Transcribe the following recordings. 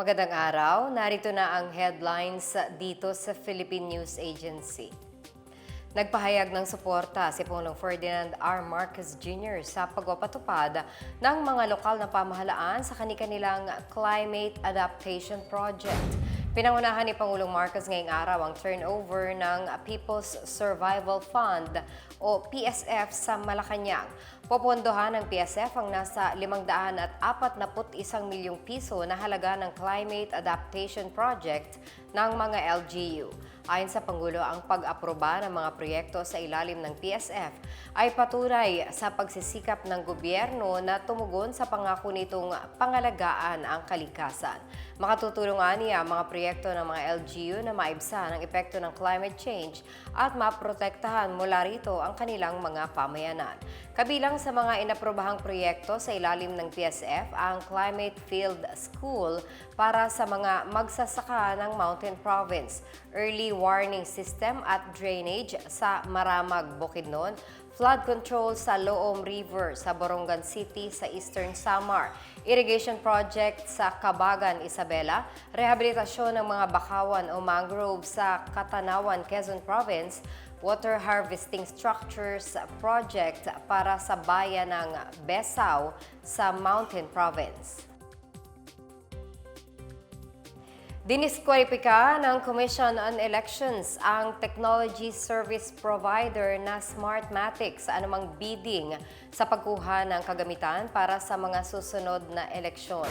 Magandang araw, narito na ang headlines dito sa Philippine News Agency. Nagpahayag ng suporta si Pangulong Ferdinand R. Marcos Jr. sa pagpapatupad ng mga lokal na pamahalaan sa kanilang Climate Adaptation Project. Pinangunahan ni Pangulong Marcos ngayong araw ang turnover ng People's Survival Fund o PSF sa Malacanang. Popondohan ng PSF ang nasa 541 milyong piso na halaga ng Climate Adaptation Project ng mga LGU. Ayon sa Pangulo, ang pag-aproba ng mga proyekto sa ilalim ng PSF ay patunay sa pagsisikap ng gobyerno na tumugon sa pangako nitong pangalagaan ang kalikasan. Makatutulong niya ang mga proyekto ng mga LGU na maibsan ang epekto ng climate change at maprotektahan mula rito ang kanilang mga pamayanan. Kabilang sa mga inaprobahang proyekto sa ilalim ng PSF ang Climate Field School para sa mga magsasaka ng Mountain Province, Early Warning System at Drainage sa Maramag, Bukidnon, flood control sa Loom River sa Borongan City sa Eastern Samar, irrigation project sa Kabagan, Isabela, rehabilitasyon ng mga bakawan o mangrove sa Katanawan, Quezon Province, water harvesting structures project para sa bayan ng Besao sa Mountain Province. Diniskwalipika ng Commission on Elections ang technology service provider na Smartmatic sa anumang bidding sa pagkuha ng kagamitan para sa mga susunod na eleksyon.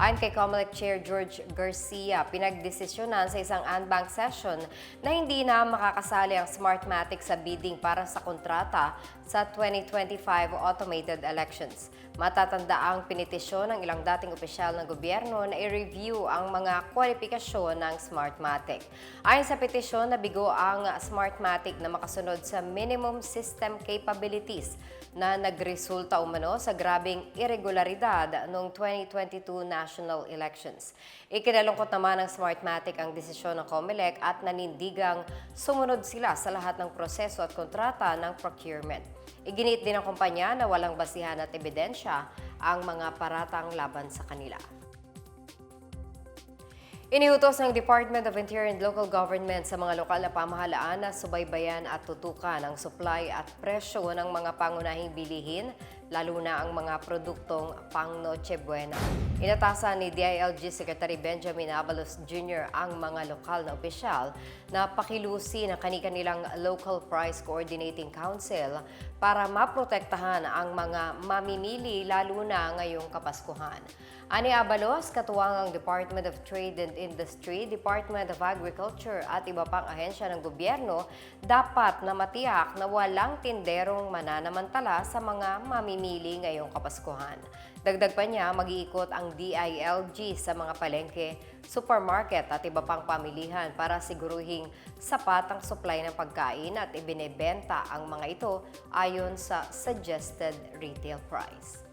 Ayon kay COMELEC Chair George Garcia, pinagdesisyonan sa isang unbank session na hindi na makakasali ang Smartmatic sa bidding para sa kontrata sa 2025 automated elections. Matatanda ang pinitisyon ng ilang dating opisyal ng gobyerno na i-review ang mga kwalifikasyon ng Smartmatic. Ayon sa petisyon, nabigo ang Smartmatic na makasunod sa minimum system capabilities na nagresulta umano sa grabing irregularidad noong 2022 national elections. Ikinalungkot naman ng Smartmatic ang desisyon ng COMELEC at nanindigang sumunod sila sa lahat ng proseso at kontrata ng procurement. Iginit din ng kumpanya na walang basihan at ebidensya ang mga paratang laban sa kanila. Iniutos ng Department of Interior and Local Government sa mga lokal na pamahalaan na subaybayan at tutukan ang supply at presyo ng mga pangunahing bilihin, lalo na ang mga produktong pang Noche Buena. Inatasan ni DILG Secretary Benjamin Abalos Jr. ang mga lokal na opisyal na pakilusi ng kanilang Local Price Coordinating Council para maprotektahan ang mga mamimili lalo na ngayong Kapaskuhan. Ani Abalos, katuwang ang Department of Trade and Industry, Department of Agriculture at iba pang ahensya ng gobyerno, dapat na matiyak na walang tinderong mananamantala sa mga mamimili ngayong Kapaskuhan. Dagdag pa niya, mag-iikot ang DILG sa mga palengke, supermarket at iba pang pamilihan para siguruhing sapat ang supply ng pagkain at ibinebenta ang mga ito ayon sa suggested retail price.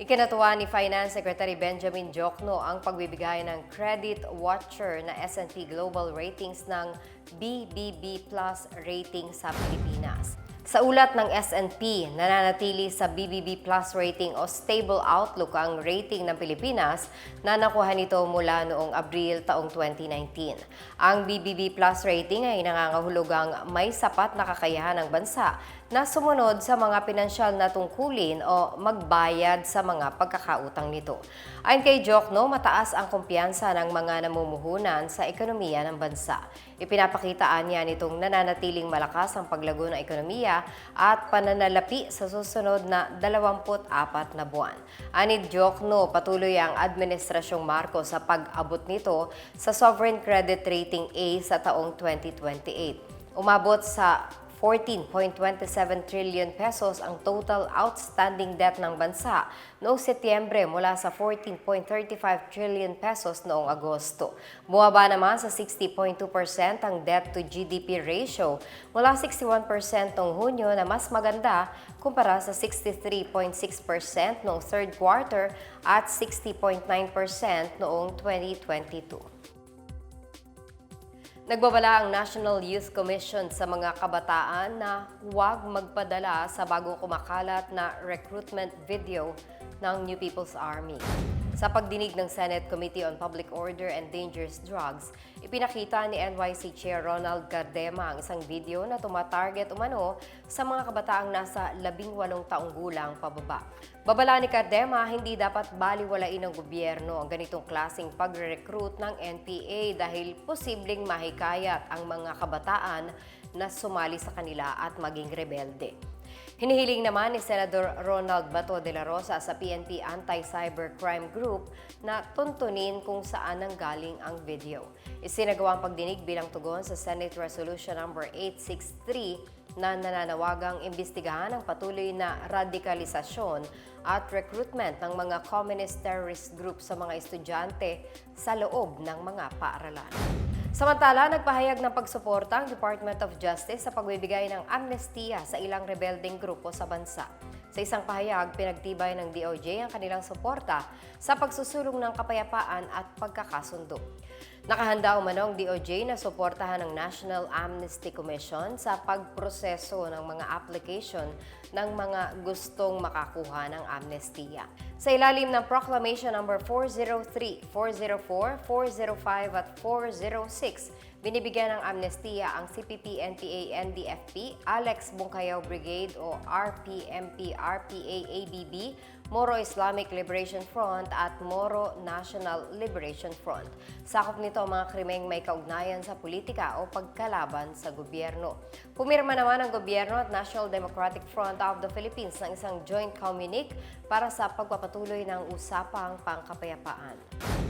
Ikinatuwa ni Finance Secretary Benjamin Jokno ang pagbibigay ng credit watcher na S&P Global Ratings ng BBB Plus rating sa Pilipinas. Sa ulat ng S&P, nananatili sa BBB Plus rating o stable outlook ang rating ng Pilipinas na nakuha nito mula noong Abril taong 2019. Ang BBB Plus rating ay nangangahulugang may sapat na kakayahan ng bansa na sumunod sa mga pinansyal na tungkulin o magbayad sa mga pagkakautang nito. Ayon kay Jokno, mataas ang kumpiyansa ng mga namumuhunan sa ekonomiya ng bansa. Ipinapakitaan niya nitong nananatiling malakas ang paglago ng ekonomiya at pananalapi sa susunod na 24 na buwan. Anid Jokno, patuloy ang Administrasyong Marcos sa pag-abot nito sa Sovereign Credit Rating A sa taong 2028. Umabot sa 14.27 trillion pesos ang total outstanding debt ng bansa noong Setyembre mula sa 14.35 trillion pesos noong Agosto. Bumaba naman sa 60.2% ang debt to GDP ratio mula 61% noong Hunyo na mas maganda kumpara sa 63.6% noong third quarter at 60.9% noong 2022. Nagbabala ang National Youth Commission sa mga kabataan na huwag magpadala sa bagong kumakalat na recruitment video ng New People's Army. Sa pagdinig ng Senate Committee on Public Order and Dangerous Drugs, ipinakita ni NYC Chair Ronald Gardema ang isang video na tumatarget umano sa mga kabataang nasa 18 taong gulang pababa. Babala ni Gardema, hindi dapat baliwalain ng gobyerno ang ganitong klasing pagre-recruit ng NPA dahil posibleng mahikayat ang mga kabataan na sumali sa kanila at maging rebelde. Hinihiling naman ni Senador Ronald Bato de la Rosa sa PNP Anti-Cybercrime Group na tuntunin kung saan nanggaling ang video. Isinagawa ang pagdinig bilang tugon sa Senate Resolution number 863 na nananawagang imbestigahan ang patuloy na radikalisasyon at recruitment ng mga communist terrorist group sa mga estudyante sa loob ng mga paaralan. Samantala, nagpahayag ng pagsuporta ang Department of Justice sa pagbibigay ng amnestiya sa ilang rebelding grupo sa bansa. Sa isang pahayag, pinagtibay ng DOJ ang kanilang suporta sa pagsusulong ng kapayapaan at pagkakasundo. Nakahanda umano ang DOJ na suportahan ng National Amnesty Commission sa pagproseso ng mga application ng mga gustong makakuha ng amnestiya. Sa ilalim ng Proclamation No. 403, 404, 405 at 406, binibigyan ng amnestiya ang CPP, NPA, NDFP, Alex Bungkayaw Brigade o RPMP, RPA, ABB, Moro Islamic Liberation Front at Moro National Liberation Front. Sakop nito ang mga krimeng may kaugnayan sa politika o pagkalaban sa gobyerno. Pumirma naman ang gobyerno at National Democratic Front of the Philippines ng isang joint communique para sa pagpapatuloy ng usapang pangkapayapaan.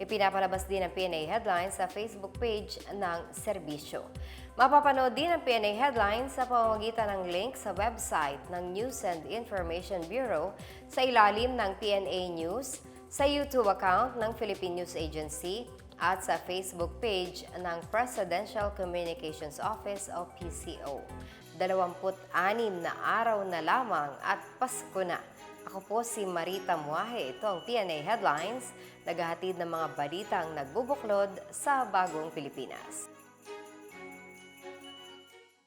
Ipinapalabas din ang PNA Headlines sa Facebook page ng serbisyo. Mapapanood din ang PNA Headlines sa pamamagitan ng link sa website ng News and Information Bureau sa ilalim ng PNA News, sa YouTube account ng Philippine News Agency, at sa Facebook page ng Presidential Communications Office o PCO. 26 na araw na lamang at Pasko na. Ako po si Marita Muahe. Ito ang PNA Headlines, naghahatid ng mga balitang nagbubuklod sa bagong Pilipinas.